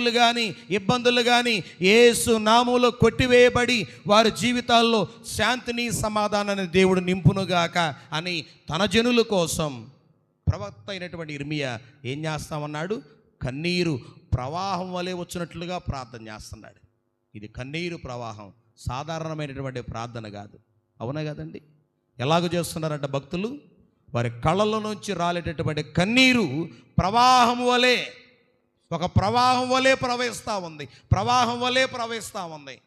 కానీ ఇబ్బందులు కానీ ఏసు నామంలో కొట్టివేయబడి వారి జీవితాల్లో శాంతిని సమాధానాన్ని దేవుడు నింపునుగాక అని తన జనుల కోసం ప్రవక్త అయినటువంటి ఇర్మియా ఏం చేస్తామన్నాడు? కన్నీరు ప్రవాహం వలె వచ్చినట్లుగా ప్రార్థన చేస్తున్నాడు. ఇది కన్నీరు ప్రవాహం సాధారణమైనటువంటి ప్రార్థన కాదు. అవునా కదండి? ఎలాగ చేస్తున్నారంట భక్తులు? వారి కళ్ళలో నుంచి రాలేటటువంటి కన్నీరు ప్రవాహం వలె ఒక ప్రవాహం వలె ప్రవహిస్తూ ఉంది. ప్రవాహం వలె ప్రవహిస్తూ ఉంది.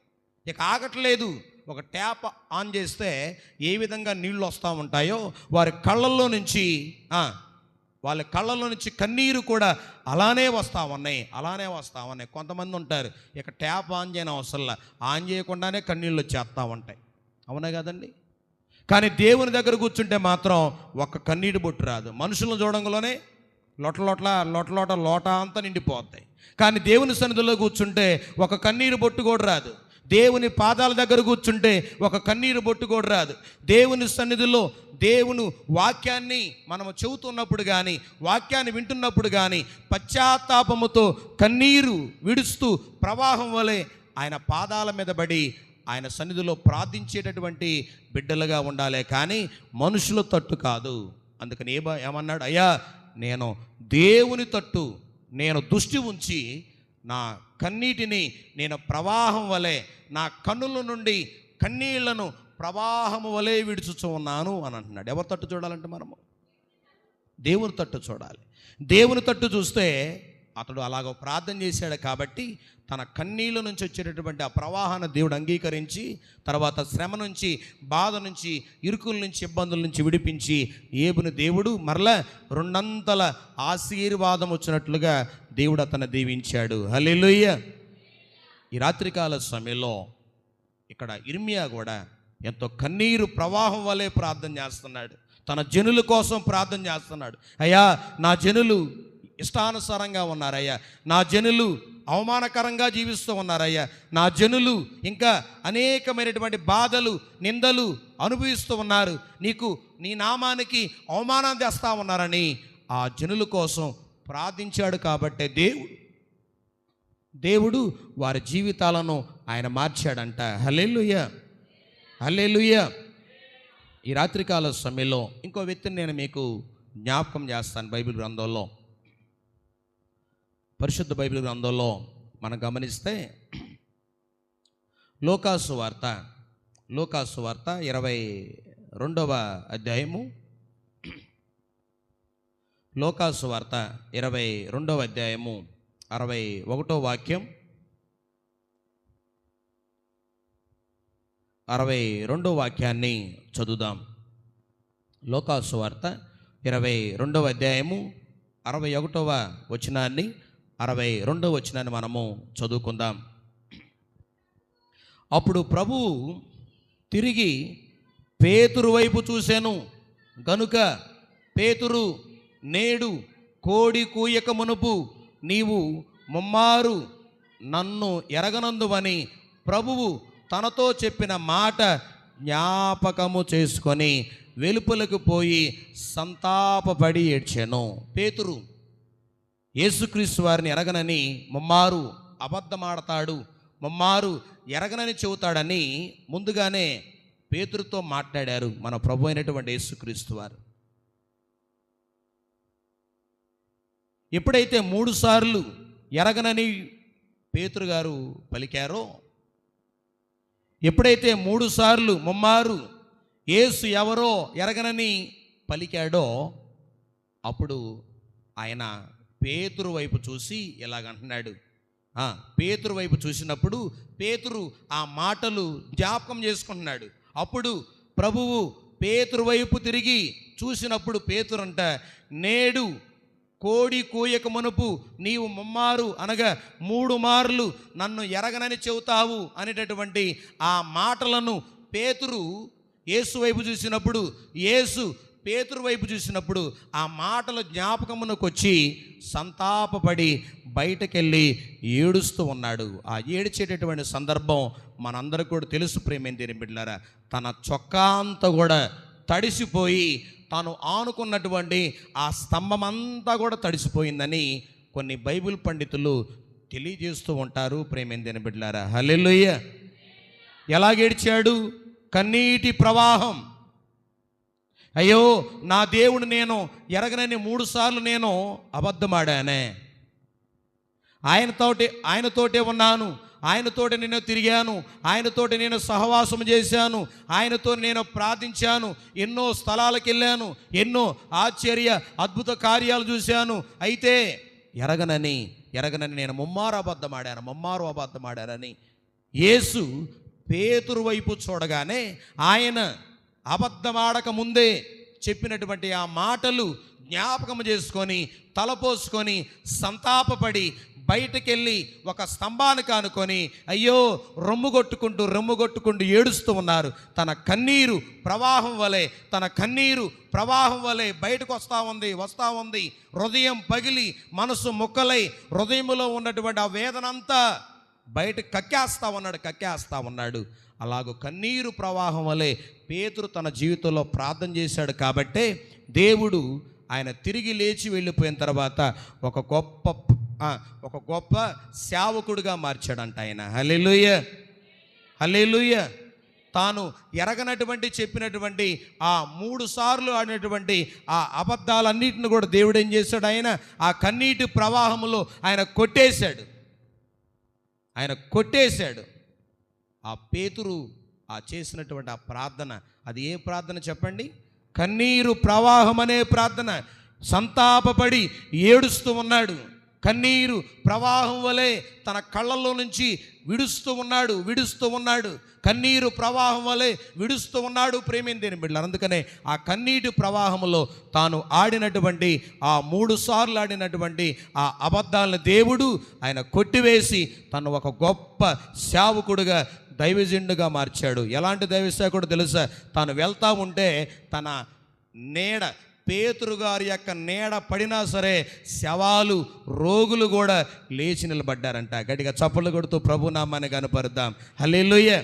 ఇక ఆగట్లేదు. ఒక ట్యాప్ ఆన్ చేస్తే ఏ విధంగా నీళ్ళు వస్తూ ఉంటాయో వారి కళ్ళల్లో నుంచి వాళ్ళ కళ్ళల్లో నుంచి కన్నీరు కూడా అలానే వస్తూ ఉన్నాయి. అలానే వస్తూ ఉన్నాయి. కొంతమంది ఉంటారు ఇక ట్యాప్ ఆన్ చేయని అవసరంలా ఆన్ చేయకుండానే కన్నీళ్ళు వచ్చేస్తూ ఉంటాయి. అవునా కదండి? కానీ దేవుని దగ్గర కూర్చుంటే మాత్రం ఒక్క కన్నీటి బొట్టు రాదు. మనుషులను చూడంలోనే లోట లోట్ల లోట లోట లోట అంతా నిండిపోతాయి. కానీ దేవుని సన్నిధిలో కూర్చుంటే ఒక కన్నీరు బొట్టు కూడా రాదు. దేవుని పాదాల దగ్గర కూర్చుంటే ఒక కన్నీరు బొట్టు కూడా రాదు. దేవుని సన్నిధిలో దేవుని వాక్యాన్ని మనము చెబుతున్నప్పుడు కానీ వాక్యాన్ని వింటున్నప్పుడు కానీ పశ్చాత్తాపముతో కన్నీరు విడుస్తూ ప్రవాహం వలె ఆయన పాదాల మీద పడి ఆయన సన్నిధిలో ప్రార్థించేటటువంటి బిడ్డలుగా ఉండాలి కానీ మనుషుల తట్టు కాదు. అందుకని ఏ ఏమన్నాడు? అయ్యా నేను దేవుని తట్టు నేను దృష్టి ఉంచి నా కన్నీటిని నేను ప్రవాహం వలె నా కన్నుల నుండి కన్నీళ్ళను ప్రవాహము వలె విడుచుచు ఉన్నాను అని అంటున్నాడు. ఎవరి తట్టు చూడాలంటే మనము? దేవుని తట్టు చూడాలి. దేవుని తట్టు చూస్తే అతడు అలాగ ప్రార్థన చేశాడు కాబట్టి తన కన్నీళ్ళ నుంచి వచ్చేటటువంటి ఆ ప్రవాహాన్ని దేవుడు అంగీకరించి తర్వాత శ్రమ నుంచి బాధ నుంచి ఇరుకుల నుంచి ఇబ్బందుల నుంచి విడిపించి ఏబుని దేవుడు మరలా రెండంతల ఆశీర్వాదం వచ్చినట్లుగా దేవుడు అతను దీవించాడు. హల్లెలూయా! ఈ రాత్రికాల సమయంలో ఇక్కడ ఇర్మియా కూడా ఎంతో కన్నీరు ప్రవాహం వలె ప్రార్థన చేస్తున్నాడు. తన జనుల కోసం ప్రార్థన చేస్తున్నాడు. అయ్యా నా జనులు ఇష్టానుసారంగా ఉన్నారయ్యా. నా జనులు అవమానకరంగా జీవిస్తూ ఉన్నారయ్యా. నా జనులు ఇంకా అనేకమైనటువంటి బాధలు నిందలు అనుభవిస్తూ ఉన్నారు. నీకు నీ నామానికి అవమానం తెస్తా ఉన్నారని ఆ జనుల కోసం ప్రార్థించాడు కాబట్టే దేవుడు. దేవుడు వారి జీవితాలను ఆయన మార్చాడంట. హల్లెలూయ. హల్లెలూయ. ఈ రాత్రికాల సమయంలో ఇంకో వ్యక్తిని నేను మీకు జ్ఞాపకం చేస్తాను బైబిల్ గ్రంథంలో. పరిశుద్ధ బైబిల్ గ్రంథంలో మనం గమనిస్తే లోకాసు వార్త లోకాసు వార్త ఇరవై రెండవ అధ్యాయము. లోకాసు వార్త ఇరవై రెండవ అధ్యాయము అరవై ఒకటో వాక్యం. అరవై రెండో వాక్యాన్ని చదువుదాం. లోకాసు వార్త ఇరవై రెండవ అధ్యాయము అరవై ఒకటవ వచనాన్ని అరవై రెండవ వచ్చినాన్ని మనము చదువుకుందాం. అప్పుడు ప్రభువు తిరిగి పేతురు వైపు చూశాను. గనుక పేతురు నేడు కోడి కూయక మునుపు నీవు ముమ్మారు నన్ను ఎరగనందువని ప్రభువు తనతో చెప్పిన మాట జ్ఞాపకము చేసుకొని వెలుపలకు పోయి సంతాపపడి ఏడ్చాను. పేతురు యేసుక్రీస్తు వారిని ఎరగనని ముమ్మారు అబద్ధమాడతాడు ముమ్మారు ఎరగనని చెబుతాడని ముందుగానే పేతురుతో మాట్లాడారు మన ప్రభు అయినటువంటి యేసుక్రీస్తు వారు. ఎప్పుడైతే మూడు సార్లు ఎరగనని పేతురు గారు పలికారో ఎప్పుడైతే మూడు సార్లు ముమ్మారు ఏసు ఎవరో ఎరగనని పలికాడో అప్పుడు ఆయన పేతురు వైపు చూసి ఇలాగంటున్నాడు పేతురు వైపు చూసినప్పుడు పేతురు ఆ మాటలు జ్ఞాపకం చేసుకుంటున్నాడు. అప్పుడు ప్రభువు పేతురు వైపు తిరిగి చూసినప్పుడు పేతురంట నేడు కోడి కోయక మునుపు నీవు ముమ్మారు అనగా మూడు మార్లు నన్ను ఎరగనని చెబుతావు అనేటటువంటి ఆ మాటలను పేతురు యేసు వైపు చూసినప్పుడు యేసు పేతురు వైపు చూసినప్పుడు ఆ మాటల జ్ఞాపకమునకు వచ్చి సంతాపపడి బయటకెళ్ళి ఏడుస్తూ ఉన్నాడు. ఆ ఏడిచేటటువంటి సందర్భం మనందరికీ కూడా తెలుసు ప్రేమేం దేని బిడ్డారా తన చొక్కా అంతా కూడా తడిసిపోయి తాను ఆనుకున్నటువంటి ఆ స్తంభం అంతా కూడా తడిసిపోయిందని కొన్ని బైబిల్ పండితులు తెలియజేస్తూ ఉంటారు ప్రేమేందిన బిడ్డలారా. ఎలా ఎలాగేడ్చాడు? కన్నీటి ప్రవాహం. అయ్యో నా దేవుడు నేను ఎరగనని మూడుసార్లు నేను అబద్ధమాడానే. ఆయనతోటి ఆయనతోటే ఉన్నాను. ఆయనతోటి నేను తిరిగాను. ఆయనతోటి నేను సహవాసం చేశాను. ఆయనతో నేను ప్రార్థించాను. ఎన్నో స్థలాలకు వెళ్ళాను ఎన్నో ఆశ్చర్య అద్భుత కార్యాలు చూశాను. అయితే ఎరగనని ఎరగనని నేను ముమ్మారు అబద్ధమాడాను ముమ్మారు అబద్ధమాడానని యేసు పేతురు వైపు చూడగానే ఆయన అబద్ధమాడక ముందే చెప్పినటువంటి ఆ మాటలు జ్ఞాపకం చేసుకొని తలపోసుకొని సంతాపపడి బయటకెళ్ళి ఒక స్తంభానికి కానుకొని అయ్యో రొమ్ము కొట్టుకుంటూ రొమ్ము కొట్టుకుంటూ ఏడుస్తూ ఉన్నారు. తన కన్నీరు ప్రవాహం వలె తన కన్నీరు ప్రవాహం వలె బయటకు వస్తూ ఉంది వస్తూ ఉంది. హృదయం పగిలి మనసు ముక్కలై హృదయంలో ఉన్నటువంటి ఆ వేదనంతా బయట కక్కేస్తా ఉన్నాడు కక్కేస్తా ఉన్నాడు. అలాగూ కన్నీరు ప్రవాహం వలె పేతురు తన జీవితంలో ప్రార్థన చేశాడు కాబట్టే దేవుడు ఆయన తిరిగి లేచి వెళ్ళిపోయిన తర్వాత ఒక గొప్ప ఒక గొప్ప సేవకుడిగా మార్చాడంట ఆయన. హల్లెలూయ. హల్లెలూయ. తాను ఎరగనటువంటి చెప్పినటువంటి ఆ మూడు సార్లు ఆడినటువంటి ఆ అబద్ధాలన్నిటిని కూడా దేవుడు ఏం చేశాడు ఆయన? ఆ కన్నీటి ప్రవాహంలో ఆయన కొట్టేశాడు. ఆయన కొట్టేశాడు. ఆ పేతురు ఆ చేసినటువంటి ఆ ప్రార్థన అది ఏ ప్రార్థన చెప్పండి? కన్నీరు ప్రవాహం అనే ప్రార్థన. సంతాపపడి ఏడుస్తూ ఉన్నాడు. కన్నీరు ప్రవాహం వలె తన కళ్ళల్లో నుంచి విడుస్తూ ఉన్నాడు విడుస్తూ ఉన్నాడు. కన్నీరు ప్రవాహం వలె విడుస్తూ ఉన్నాడు ప్రేమేందేని బిడ్డలు అందుకనే ఆ కన్నీటి ప్రవాహంలో తాను ఆడినటువంటి ఆ మూడు సార్లు ఆడినటువంటి ఆ అబద్ధాలను దేవుడు ఆయన కొట్టివేసి తను ఒక గొప్ప సేవకుడుగా దైవజెండుగా మార్చాడు. ఎలాంటి దైవ సేవకుడు తెలుసా? తాను వెళ్తా ఉంటే తన నీడ పేతురు గారి యొక్క నీడ పడినా సరే శవాలు రోగులు కూడా లేచి నిలబడ్డారంట. గట్టిగా చప్పట్లు కొడుతూ ప్రభు నామాన్ని కనపరుద్దాం. హల్లెలూయ.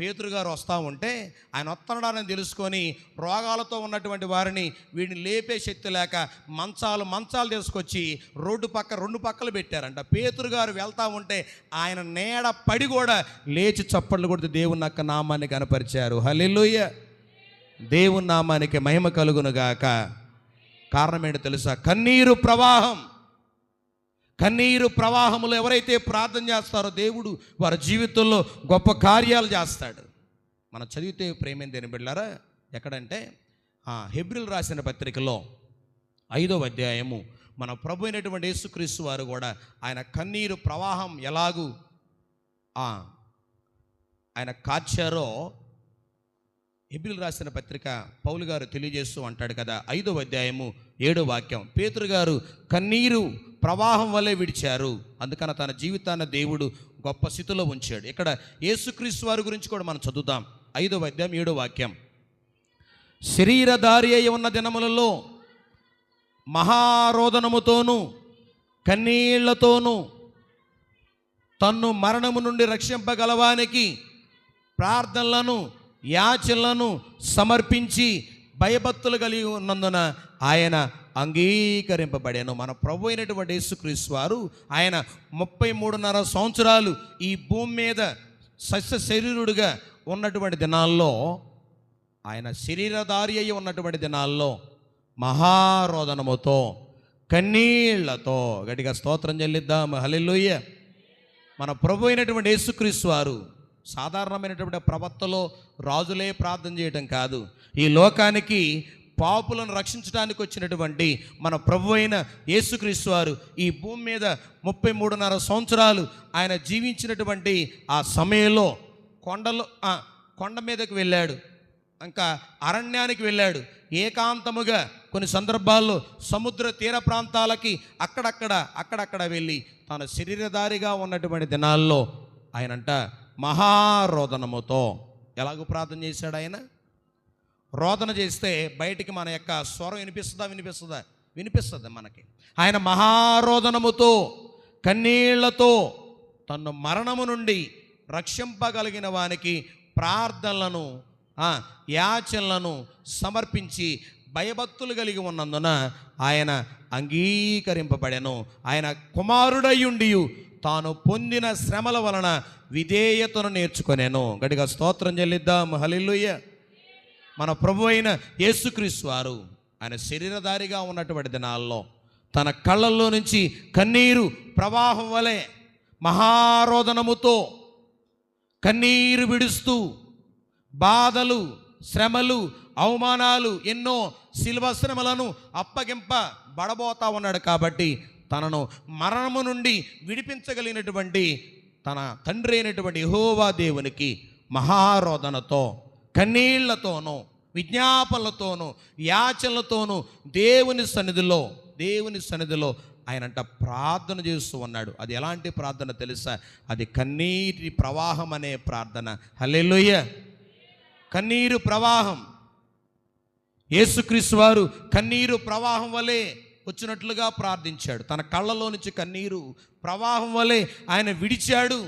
పేతురు గారు వస్తూ ఉంటే ఆయన వస్తున్నాడని తెలుసుకొని రోగాలతో ఉన్నటువంటి వారిని వీడిని లేపే శక్తి లేక మంచాలు మంచాలు తీసుకొచ్చి రోడ్డు పక్క రెండు పక్కలు పెట్టారంట. పేతురు గారు వెళ్తా ఉంటే ఆయన నీడ పడి కూడా లేచి చప్పట్లు కొడుతూ దేవుని యొక్క నామాన్ని కనపరిచారు. హల్లెలూయ. దేవుని నామానికి మహిమ కలుగునుగాక. కారణం ఏంటో తెలుసా? కన్నీరు ప్రవాహం. కన్నీరు ప్రవాహములు ఎవరైతే ప్రార్థన చేస్తారో దేవుడు వారి జీవితంలో గొప్ప కార్యాలు చేస్తాడు. మనం చదివితే ప్రేమేందేని బిడ్డారా ఎక్కడంటే హెబ్రిల్ రాసిన పత్రికలో ఐదవ అధ్యాయము. మన ప్రభు అయినటువంటి యేసుక్రీస్తు వారు కూడా ఆయన కన్నీరు ప్రవాహం ఎలాగూ? ఆయన కాచారో హెబ్రిల్ రాసిన పత్రిక పౌలు గారు తెలియజేస్తూ అంటాడు కదా ఐదో అధ్యాయము ఏడో వాక్యం. పేతురు గారు కన్నీరు ప్రవాహం వల్లే విడిచారు. అందుకని తన జీవితాన్ని దేవుడు గొప్ప స్థితిలో ఉంచాడు. ఇక్కడ యేసుక్రీస్తు వారి గురించి కూడా మనం చదువుతాం ఐదో అధ్యాయం ఏడో వాక్యం. శరీరధారి అయి ఉన్న దినములలో మహారోదనముతోనూ కన్నీళ్ళతోనూ తన్ను మరణము నుండి రక్షింపగలవానికి ప్రార్థనలను యాచనలను సమర్పించి భయభక్తులు కలిగి ఉన్నందున ఆయన అంగీకరింపబడాను. మన ప్రభు అయినటువంటి యేసుక్రీస్తు వారు ఆయన ముప్పై మూడున్నర సంవత్సరాలు ఈ భూమి మీద సస్య శరీరుడుగా ఉన్నటువంటి దినాల్లో ఆయన శరీరధారి అయి ఉన్నటువంటి దినాల్లో మహారోదనముతో కన్నీళ్ళతో గట్టిగా స్తోత్రం చెల్లిద్దాం. హల్లెలూయ. మన ప్రభు అయినటువంటి యేసుక్రీస్తు వారు సాధారణమైనటువంటి ప్రవక్తలో రాజులే ప్రార్థన చేయటం కాదు. ఈ లోకానికి పాపులను రక్షించడానికి వచ్చినటువంటి మన ప్రభు అయిన యేసుక్రీస్తు వారు ఈ భూమి మీద ముప్పై మూడున్నర సంవత్సరాలు ఆయన జీవించినటువంటి ఆ సమయంలో కొండలో కొండ మీదకి వెళ్ళాడు. ఇంకా అరణ్యానికి వెళ్ళాడు. ఏకాంతముగా కొన్ని సందర్భాల్లో సముద్ర తీర ప్రాంతాలకి అక్కడక్కడ అక్కడక్కడ వెళ్ళి తన శరీరధారిగా ఉన్నటువంటి దినాల్లో ఆయనంట మహారోదనముతో. ఎలాగో ప్రార్థన చేశాడు ఆయన? రోదన చేస్తే బయటికి మన యొక్క స్వరం వినిపిస్తుందా వినిపిస్తుందా? వినిపిస్తుంది మనకి. ఆయన మహారోదనముతో కన్నీళ్ళతో తను మరణము నుండి రక్షింపగలిగిన వానికి ప్రార్థనలను యాచనలను సమర్పించి భయభక్తులు కలిగి ఉన్నందున ఆయన అంగీకరింపబడెను. ఆయన కుమారుడయ్యుండి తాను పొందిన శ్రమల వలన విధేయతను నేర్చుకొనేను. గడిగా స్తోత్రం చెల్లిద్దాం. హలిల్లుయ్య మన ప్రభు అయిన యేసుక్రీస్తు వారు ఆయన శరీరధారిగా ఉన్నటువంటి దినాల్లో తన కళ్ళల్లో నుంచి కన్నీరు ప్రవాహం వలె మహారోదనముతో కన్నీరు విడుస్తూ బాధలు శ్రమలు అవమానాలు ఎన్నో శిల్వ శ్రమలను అప్పగింప బడబోతా ఉన్నాడు కాబట్టి తనను మరణము నుండి విడిపించగలిగినటువంటి తన తండ్రి అయినటువంటి హోవా దేవునికి మహారోధనతో కన్నీళ్ళతోనూ విజ్ఞాపనలతోనూ యాచనలతోనూ దేవుని సన్నిధిలో దేవుని సన్నిధిలో ఆయనంట ప్రార్థన చేస్తూ ఉన్నాడు. అది ఎలాంటి ప్రార్థన తెలుసా? అది కన్నీటి ప్రవాహం అనే ప్రార్థన. హల్లెలూయ! కన్నీరు ప్రవాహం. యేసుక్రీస్తు వారు కన్నీరు ప్రవాహం వలె వచ్చినట్లుగా ప్రార్థించాడు. తన కళ్ళలో నుంచి కన్నీరు ప్రవాహం వలె ఆయన విడిచాడు.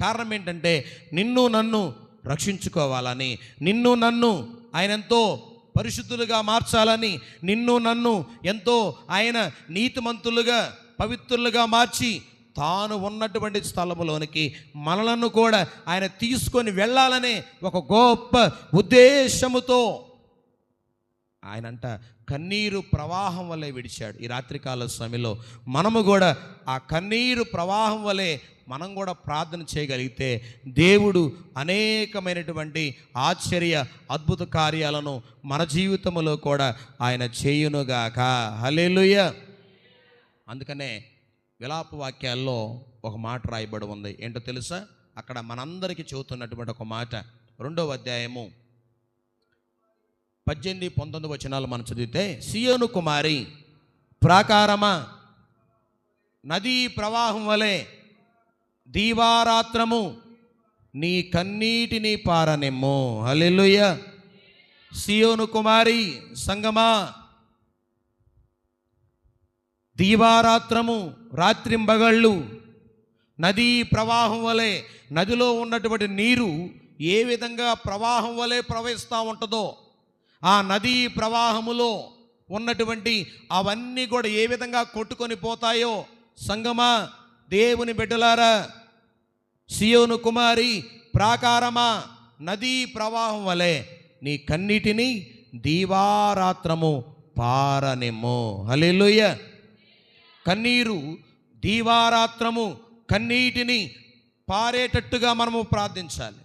కారణం ఏంటంటే నిన్ను నన్ను రక్షించుకోవాలని నిన్ను నన్ను ఆయన ఎంతో పరిశుద్ధులుగా మార్చాలని నిన్ను నన్ను ఎంతో ఆయన నీతిమంతులుగా పవిత్రులుగా మార్చి తాను ఉన్నటువంటి స్థలంలోనికి మనలను కూడా ఆయన తీసుకొని వెళ్ళాలనే ఒక గొప్ప ఉద్దేశముతో ఆయన అంట కన్నీరు ప్రవాహం వలె విడిచాడు. ఈ రాత్రికాల సమయంలో మనము కూడా ఆ కన్నీరు ప్రవాహం వలె మనం కూడా ప్రార్థన చేయగలిగితే దేవుడు అనేకమైనటువంటి ఆశ్చర్య అద్భుత కార్యాలను మన జీవితంలో కూడా ఆయన చేయునుగాక. హలేలుయ అందుకనే విలాప వాక్యాల్లో ఒక మాట రాయబడి ఉంది. ఏంటో తెలుసా? అక్కడ మనందరికీ చెబుతున్నటువంటి ఒక మాట. రెండవ అధ్యాయము పద్దెనిమిది పంతొమ్మిది వచనాలు మనం చదివితే సియోను కుమారి ప్రాకారమా? నదీ ప్రవాహం వలె దీవారాత్రము నీ కన్నీటిని పారనిమ్ము. హల్లెలూయ. సియోను కుమారి సంగమా? దీవారాత్రము రాత్రింబగళ్ళు నదీ ప్రవాహం వలె నదిలో ఉన్నటువంటి నీరు ఏ విధంగా ప్రవాహం వలె ప్రవహిస్తూ ఉంటుందో ఆ నదీ ప్రవాహములో ఉన్నటువంటి అవన్నీ కూడా ఏ విధంగా కొట్టుకొని పోతాయో సంగమా దేవుని బిడ్డలారా సియోను కుమారి ప్రాకారమా నదీ ప్రవాహం వలె నీ కన్నిటిని దీవారాత్రము పారనిమ్ము. హల్లెలూయ. కన్నీరు దీవారాత్రము కన్నీటిని పారేటట్టుగా మనము ప్రార్థించాలి.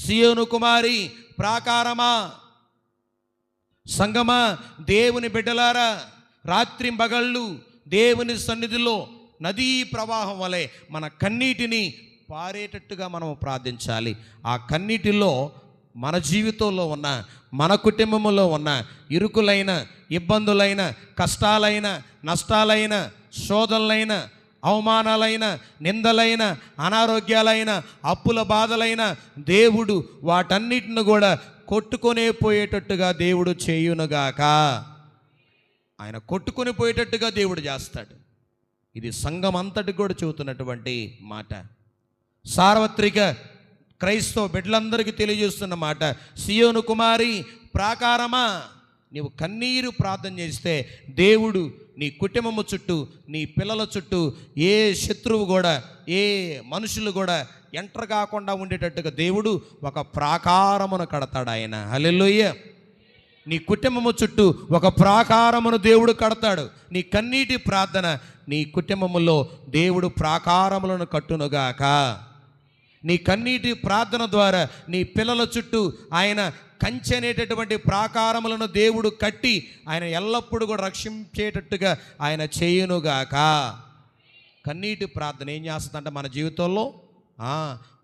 సియోను కుమారి ప్రాకారమా సంగమా దేవుని బిడ్డలారా రాత్రి బగళ్ళు దేవుని సన్నిధిలో నదీ ప్రవాహం వలె మన కన్నీటిని పారేటట్టుగా మనం ప్రార్థించాలి. ఆ కన్నీటిలో మన జీవితంలో ఉన్న మన కుటుంబంలో ఉన్న ఇరుకులైన ఇబ్బందులైన కష్టాలైన నష్టాలైన శోధనలైన అవమానాలైన నిందలైన అనారోగ్యాలైన అప్పుల బాధలైన దేవుడు వాటన్నిటిని కూడా కొట్టుకొనే పోయేటట్టుగా దేవుడు చేయునుగాక. ఆయన కొట్టుకొని పోయేటట్టుగా దేవుడు చేస్తాడు. ఇది సంఘం అంతటికి కూడా చెబుతున్నటువంటి మాట. సార్వత్రిక క్రైస్తవ బిడ్డలందరికీ తెలియజేస్తున్న మాట. సియోను కుమారి ప్రాకారమా? నీవు కన్నీరు ప్రార్థన చేస్తే దేవుడు నీ కుటుంబము చుట్టూ నీ పిల్లల చుట్టూ ఏ శత్రువు కూడా ఏ మనుషులు కూడా ఎంటర్ కాకుండా ఉండేటట్టుగా దేవుడు ఒక ప్రాకారమును కడతాడు ఆయన. హలెల్లోయ. నీ కుటుంబము చుట్టూ ఒక ప్రాకారమును దేవుడు కడతాడు. నీ కన్నీటి ప్రార్థన నీ కుటుంబములో దేవుడు ప్రాకారములను కట్టునుగాక. నీ కన్నీటి ప్రార్థన ద్వారా నీ పిల్లల చుట్టూ ఆయన కంచె అనేటటువంటి ప్రాకారములను దేవుడు కట్టి ఆయన ఎల్లప్పుడూ కూడా రక్షించేటట్టుగా ఆయన చేయునుగాక. కన్నీటి ప్రార్థన ఏం చేస్తుందంటే మన జీవితంలో?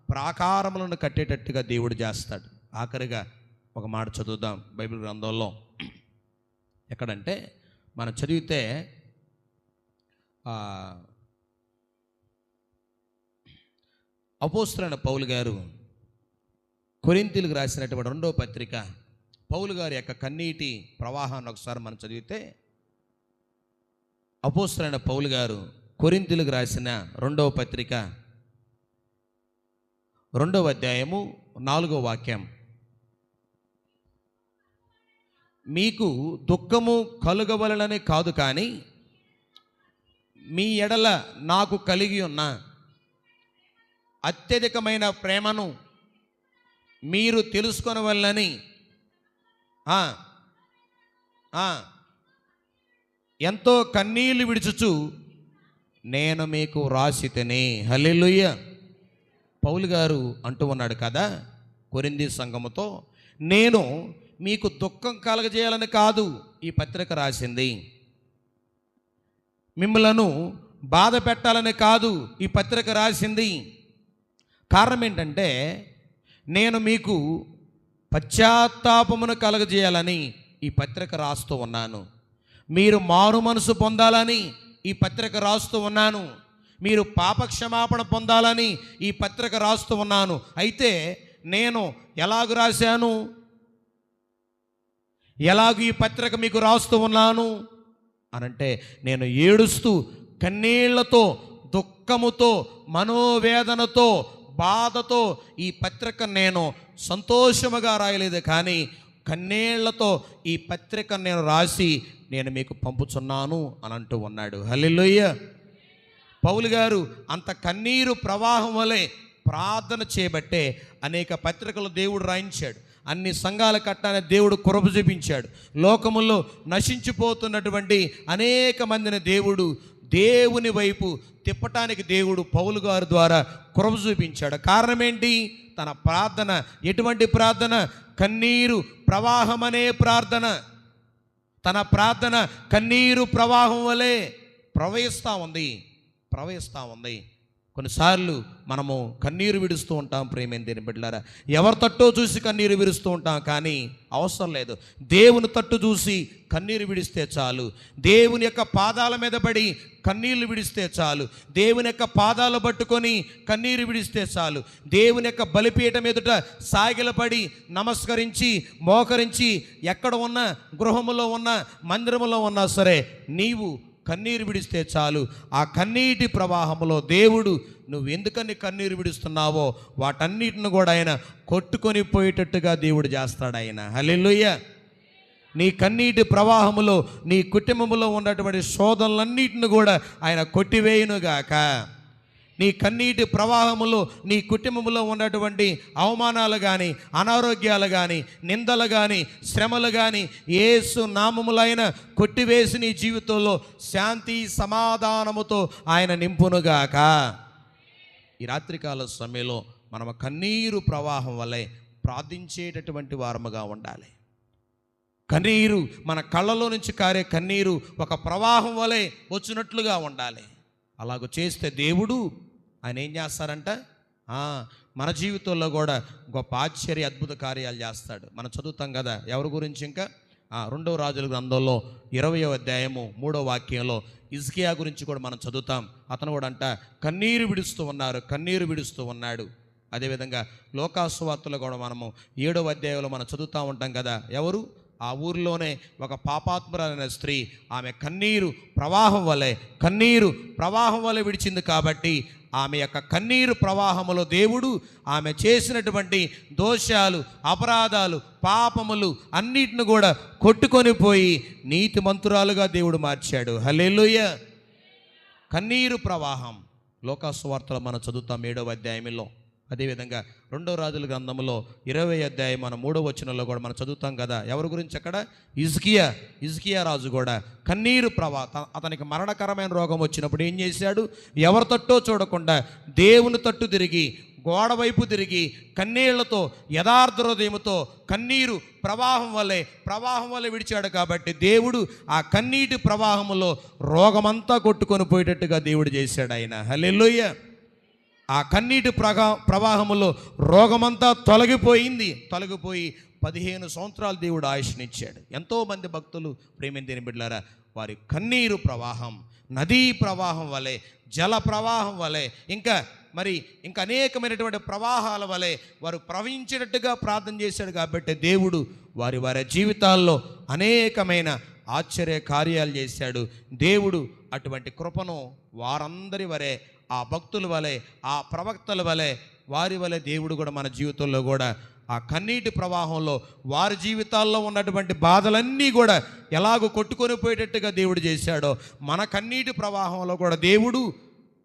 ప్రాకారములను కట్టేటట్టుగా దేవుడు చేస్తాడు. ఆఖరిగా ఒక మాట చదువుదాం బైబిల్ గ్రంథంలో. ఎక్కడంటే మనం చదివితే అపోస్తులైన పౌలు గారు కొరింతీలకు రాసినటువంటి రెండో పత్రిక పౌలు గారి యొక్క కన్నీటి ప్రవాహాన్ని ఒకసారి మనం చదివితే అపోస్తులైన పౌలు గారు కొరింతలకు రాసిన రెండవ పత్రిక రెండవ అధ్యాయము నాలుగో వాక్యం. మీకు దుఃఖము కలుగవలనని కాదు కానీ మీ ఎడల నాకు కలిగి ఉన్న అత్యధికమైన ప్రేమను మీరు తెలుసుకొనవల్లని ఎంతో కన్నీళ్ళు విడుచుచు నేను మీకు రాసి తిని హల్లెలూయ. పౌలు గారు అంటూ ఉన్నాడు కదా కొరింది సంఘముతో నేను మీకు దుఃఖం కలగజేయాలని కాదు ఈ పత్రిక రాసింది. మిమ్మలను బాధ పెట్టాలని కాదు ఈ పత్రిక రాసింది. కారణం ఏంటంటే నేను మీకు పశ్చాత్తాపమును కలగజేయాలని ఈ పత్రిక రాస్తూ ఉన్నాను. మీరు మారు మనసు పొందాలని ఈ పత్రిక రాస్తూ ఉన్నాను. మీరు పాపక్షమాపణ పొందాలని ఈ పత్రిక రాస్తూ ఉన్నాను. అయితే నేను ఎలాగ రాశాను? ఎలాగ ఈ పత్రిక మీకు రాస్తూ ఉన్నాను? అనంటే నేను ఏడుస్తూ కన్నీళ్ళతో దుఃఖముతో మనోవేదనతో బాధతో ఈ పత్రిక నేను సంతోషముగా రాయలేదు. కానీ కన్నీళ్ళతో ఈ పత్రిక నేను రాసి నేను మీకు పంపుచున్నాను అని అంటూ ఉన్నాడు. హలిలోయ పౌలు గారు అంత కన్నీరు ప్రవాహం వలె ప్రార్థన చేయబట్టే అనేక పత్రికలు దేవుడు రాయించాడు. అన్ని సంఘాల కట్టాన్ని దేవుడు కురపు చూపించాడు. లోకములో నశించిపోతున్నటువంటి అనేక మందిని దేవుడు దేవుని వైపు తిప్పటానికి దేవుడు పౌలు గారి ద్వారా కురపు చూపించాడు. కారణం ఏంటి తన ప్రార్థన ఎటువంటి ప్రార్థన? కన్నీరు ప్రవాహమనే ప్రార్థన. తన ప్రార్థన కన్నీరు ప్రవాహం వలె ప్రవహిస్తూ ఉంది. ప్రవహిస్తూ ఉంది. కొన్నిసార్లు మనము కన్నీరు విడుస్తూ ఉంటాం ప్రేమేం దేని బిడ్డలారా? ఎవరి తట్టో చూసి కన్నీరు విడుస్తూ ఉంటాం కానీ అవసరం లేదు. దేవుని తట్టు చూసి కన్నీరు విడిస్తే చాలు. దేవుని యొక్క పాదాల మీద పడి కన్నీళ్ళు విడిస్తే చాలు. దేవుని యొక్క పాదాలు పట్టుకొని కన్నీరు విడిస్తే చాలు. దేవుని యొక్క బలిపీఠం ఎదుట సాగిలపడి నమస్కరించి మోకరించి ఎక్కడ ఉన్న గృహములో ఉన్న మందిరములో ఉన్నా సరే నీవు కన్నీరు విడిస్తే చాలు. ఆ కన్నీటి ప్రవాహంలో దేవుడు నువ్వు ఎందుకని కన్నీరు విడుస్తున్నావో? వాటన్నిటిని కూడా ఆయన కొట్టుకొని పోయేటట్టుగా దేవుడు చేస్తాడు ఆయన. హల్లెలూయా. నీ కన్నీటి ప్రవాహములో నీ కుటుంబంలో ఉన్నటువంటి శోధనలన్నిటిని కూడా ఆయన కొట్టివేయునుగాక. నీ కన్నీటి ప్రవాహములో నీ కుటుంబంలో ఉన్నటువంటి అవమానాలు కానీ అనారోగ్యాలు కానీ నిందలు కానీ శ్రమలు కానీ ఏసు నామములైన కొట్టివేసి నీ జీవితంలో శాంతి సమాధానముతో ఆయన నింపునుగాక. ఈ రాత్రికాల సమయంలో మనం కన్నీరు ప్రవాహం వల్లే ప్రార్థించేటటువంటి వారముగా ఉండాలి. కన్నీరు మన కళ్ళలో నుంచి కారే కన్నీరు ఒక ప్రవాహం వలె వచ్చినట్లుగా ఉండాలి. అలాగ చేస్తే దేవుడు ఆయన ఏం చేస్తారంట? మన జీవితంలో కూడా గొప్ప ఆశ్చర్య అద్భుత కార్యాలు చేస్తాడు. మనం చదువుతాం కదా ఎవరి గురించి ఇంకా? రెండవ రాజుల గ్రంథంలో ఇరవయో అధ్యాయము మూడో వాక్యంలో ఇజ్కియా గురించి కూడా మనం చదువుతాం. అతను కూడా అంట కన్నీరు విడుస్తూ ఉన్నారు కన్నీరు విడుస్తూ ఉన్నాడు. అదేవిధంగా లోకాసువార్తలో కూడా మనము ఏడవ అధ్యాయంలో మనం చదువుతూ ఉంటాం కదా ఎవరు? ఆ ఊరిలోనే ఒక పాపాత్మురాలైన స్త్రీ ఆమె కన్నీరు ప్రవాహం వలె కన్నీరు ప్రవాహం వలె విడిచింది కాబట్టి ఆమె యొక్క కన్నీరు ప్రవాహములో దేవుడు ఆమె చేసినటువంటి దోషాలు అపరాధాలు పాపములు అన్నిటిని కూడా కొట్టుకొని పోయి నీతి మంతురాలుగా దేవుడు మార్చాడు. హల్లెలూయ. కన్నీరు ప్రవాహం. లోకాసువార్తలో మనం చదువుతాం ఏడవ అధ్యాయంలో అదేవిధంగా రెండో రాజుల గ్రంథంలో ఇరవై అధ్యాయం మన మూడో వచనంలో కూడా మనం చదువుతాం కదా. ఎవరి గురించి అక్కడ? ఇజ్కియా ఇజ్కియా రాజు కూడా. కన్నీరు ప్రవా త- అతనికి మరణకరమైన రోగం వచ్చినప్పుడు ఏం చేశాడు? ఎవరి తట్టో చూడకుండా దేవుని తట్టు తిరిగి గోడ వైపు తిరిగి కన్నీళ్ళతో యథార్థ హృదయంతో కన్నీరు ప్రవాహం వల్లే ప్రవాహం వల్లే విడిచాడు కాబట్టి దేవుడు ఆ కన్నీటి ప్రవాహంలో రోగమంతా కొట్టుకొని పోయేటట్టుగా దేవుడు చేశాడు ఆయన. హల్లెలూయా! ఆ కన్నీటి ప్రగా ప్రవాహములో రోగమంతా తొలగిపోయింది. తొలగిపోయి పదిహేను సంవత్సరాలు దేవుడు ఆయుష్నిచ్చాడు. ఎంతోమంది భక్తులు ప్రేమించిన బిడ్డారా వారి కన్నీరు ప్రవాహం నదీ ప్రవాహం వలె జల ప్రవాహం వలె ఇంకా మరి ఇంకా అనేకమైనటువంటి ప్రవాహాల వలె వారు ప్రవహించినట్టుగా ప్రార్థన చేశాడు కాబట్టి దేవుడు వారి వారి జీవితాల్లో అనేకమైన ఆశ్చర్య కార్యాలు చేశాడు. దేవుడు అటువంటి కృపను వారందరి వరే ఆ భక్తుల వలె ఆ ప్రవక్తల వలె వారి వలె దేవుడు కూడా మన జీవితంలో కూడా ఆ కన్నీటి ప్రవాహంలో వారి జీవితాల్లో ఉన్నటువంటి బాధలన్నీ కూడా ఎలాగో కొట్టుకొని పోయేటట్టుగా దేవుడు చేశాడో మన కన్నీటి ప్రవాహంలో కూడా దేవుడు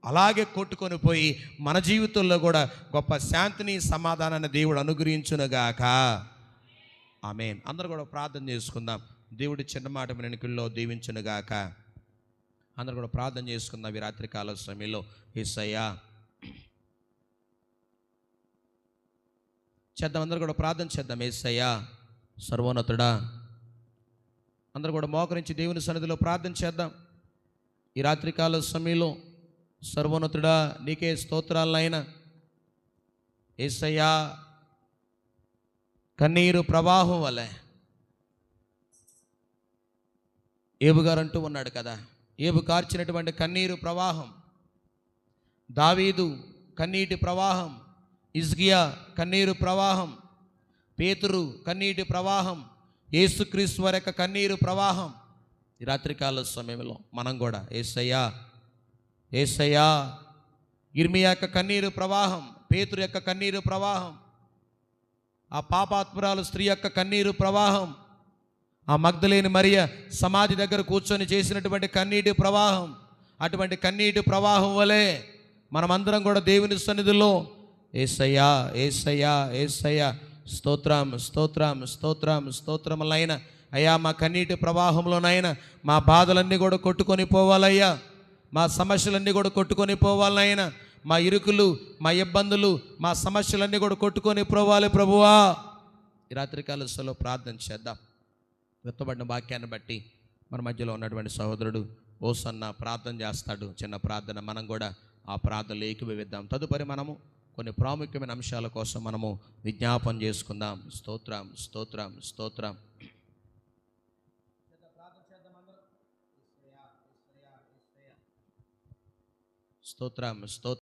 అలాగే కొట్టుకొని పోయి మన జీవితంలో కూడా గొప్ప శాంతిని సమాధానాన్ని దేవుడు అనుగ్రహించునుగాక. ఆమెన్. అందరూ కూడా ప్రార్థన చేసుకుందాం. దేవుడి చిన్న మాట వెనుకల్లో దీవించునుగాక. అందరూ కూడా ప్రార్థన చేసుకుందాం ఈ రాత్రి కాల సమయంలో. ఏసయ్యా. చేద్దాం అందరూ కూడా ప్రార్థన చేద్దాం ఏసయ్యా. సర్వోన్నతుడా అందరూ కూడా మోకరించి దేవుని సన్నిధిలో ప్రార్థన చేద్దాం. ఈ రాత్రికాల సమయంలో సర్వోన్నతుడా నీకే స్తోత్రాలైనా ఏసయ్యా కన్నీరు ప్రవాహం వలె ఏబుగారు అంటూ ఉన్నాడు కదా. ఏబు కార్చినటువంటి కన్నీరు ప్రవాహం. దావీదు కన్నీటి ప్రవాహం. ఇజ్గియా కన్నీరు ప్రవాహం. పేతురు కన్నీటి ప్రవాహం. యేసుక్రీస్తు వారి యొక్క కన్నీరు ప్రవాహం. ఈ రాత్రికాల సమయంలో మనం కూడా ఏసయ్యా ఏసయ్యా ఇర్మియా యొక్క కన్నీరు ప్రవాహం పేతురు యొక్క కన్నీరు ప్రవాహం ఆ పాపాత్మురాలు స్త్రీ యొక్క కన్నీరు ప్రవాహం ఆ మగ్ధలేని మరియ సమాధి దగ్గర కూర్చొని చేసినటువంటి కన్నీటి ప్రవాహం అటువంటి కన్నీటి ప్రవాహం వలె మనమందరం కూడా దేవుని సన్నిధిలో ఏసయ్యా ఏసయ్యా ఏసయ్యా స్తోత్రం స్తోత్రం స్తోత్రం స్తోత్రములైన అయ్యా మా కన్నీటి ప్రవాహంలోనైనా మా బాధలన్నీ కూడా కొట్టుకొని పోవాలయ్యా. మా సమస్యలన్నీ కూడా కొట్టుకొని పోవాలనైనా మా ఇరుకులు మా ఇబ్బందులు మా సమస్యలన్నీ కూడా కొట్టుకొని పోవాలి ప్రభువా. ఈ రాత్రికాల సెలవు ప్రార్థన చేద్దాం. విత్తబడిన వాక్యాన్ని బట్టి మన మధ్యలో ఉన్నటువంటి సహోదరుడు ఓసన్న ప్రార్థన చేస్తాడు. చిన్న ప్రార్థన మనం కూడా ఆ ప్రార్థనలు ఏకీభవిద్దాం. తదుపరి మనము కొన్ని ప్రాముఖ్యమైన అంశాల కోసం మనము విజ్ఞాపన చేసుకుందాం. స్తోత్రం స్తోత్రం స్తోత్రం. స్తోత్రం స్తోత్రం.